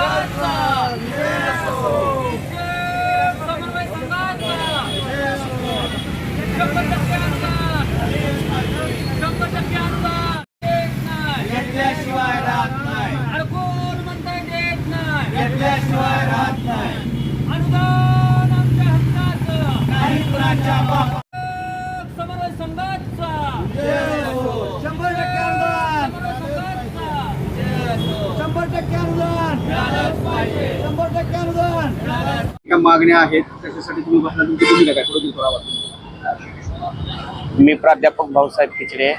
संघाचा शिक्षक समन्वय संघाचा शंभर टक्के अनुदान शंभर टक्के अनुदान देत नाही घेतल्याशिवाय राहत नाही अडकून म्हणता देत नाही घेतल्याशिवाय राहत नाही अनुदान आमच्या हक्काचं काही कुणाच्या बाप शिक्षक समन्वय संघाचा शंभर टक्के अनुदान समन्वय संघाचा शंभर टक्के अनुदान शंभर टक्के अनुदान मागण्या आहेत त्याच्यासाठी तुम्ही बसला तुमची भूमिका काय? थोडं थोडा मी प्राध्यापक भाऊसाहेब खिचडे.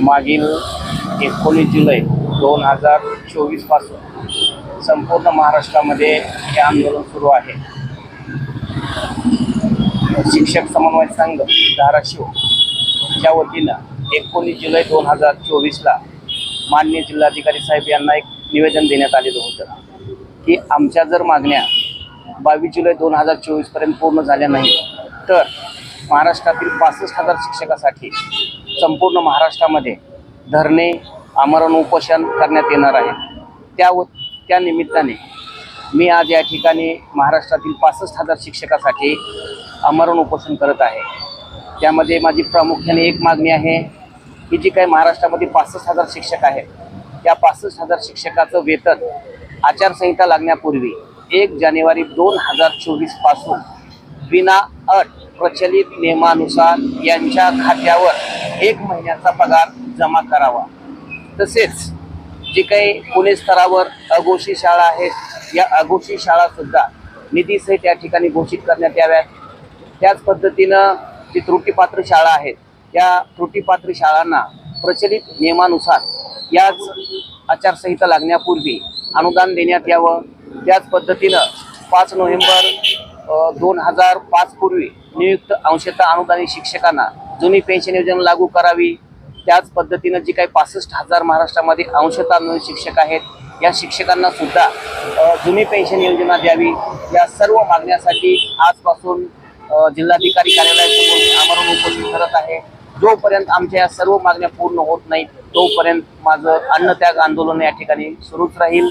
मागील एकोणीस जुलै दोन हजार चोवीसपासून संपूर्ण महाराष्ट्रामध्ये हे आंदोलन सुरू आहे. शिक्षक समन्वय संघ धाराशिव च्या वतीनं एकोणीस जुलै दोन हजार चोवीसला माननीय जिल्हाधिकारी साहेब यांना एक निवेदन देण्यात आलेलं होतं की आमच्या जर मागण्या बावीस जुलै दोन हजार चोवीसपर्यंत पूर्ण झाल्या नाही तर महाराष्ट्रातील पासष्ट हजार शिक्षकासाठी संपूर्ण महाराष्ट्रामध्ये धरणे आमरण उपोषण करण्यात येणार आहे. त्या व त्या निमित्ताने मी आज या ठिकाणी महाराष्ट्रातील पासष्ट हजार शिक्षकासाठी आमरण उपोषण करत आहे. त्यामध्ये माझी प्रामुख्याने एक मागणी आहे की जी काही महाराष्ट्रामध्ये पासष्ट हजार शिक्षक आहेत त्या पासष्ट हजार शिक्षकाचं वेतन आचारसंहिता लागण्यापूर्वी एक जानेवारी दोन हजार चोवीसपासून विना अट प्रचलित नियमानुसार यांच्या खात्यावर एक महिन्याचा पगार जमा करावा. तसेच जी काही पुणे स्तरावर अघोषी शाळा आहेत या अघोषी शाळासुद्धा निधीसहित या ठिकाणी घोषित करण्यात याव्यात. त्याच पद्धतीनं जी त्रुटीपात्र शाळा आहेत या त्रुटीपात्र शाळांना प्रचलित नियमानुसार याच आचारसंहिता लागण्यापूर्वी अनुदान देण्यात यावं. त्याच पद्धतीनं पाच नोव्हेंबर दोन हजार पाचपूर्वी नियुक्त अंशतः अनुदानित शिक्षकांना जुनी पेन्शन योजना लागू करावी. त्याच पद्धतीनं जी काही पासष्ट हजार महाराष्ट्रामध्ये अंशतः अनुदानित शिक्षक आहेत या शिक्षकांना सुद्धा जुनी पेन्शन योजना द्यावी. या सर्व मागण्यासाठी आजपासून जिल्हाधिकारी कार्यालयासमोर आमरण उपस्थित करत आहे. जोपर्यंत आमच्या या सर्व मागण्या पूर्ण होत नाहीत तोपर्यंत माझं अन्नत्याग आंदोलन या ठिकाणी सुरूच राहील.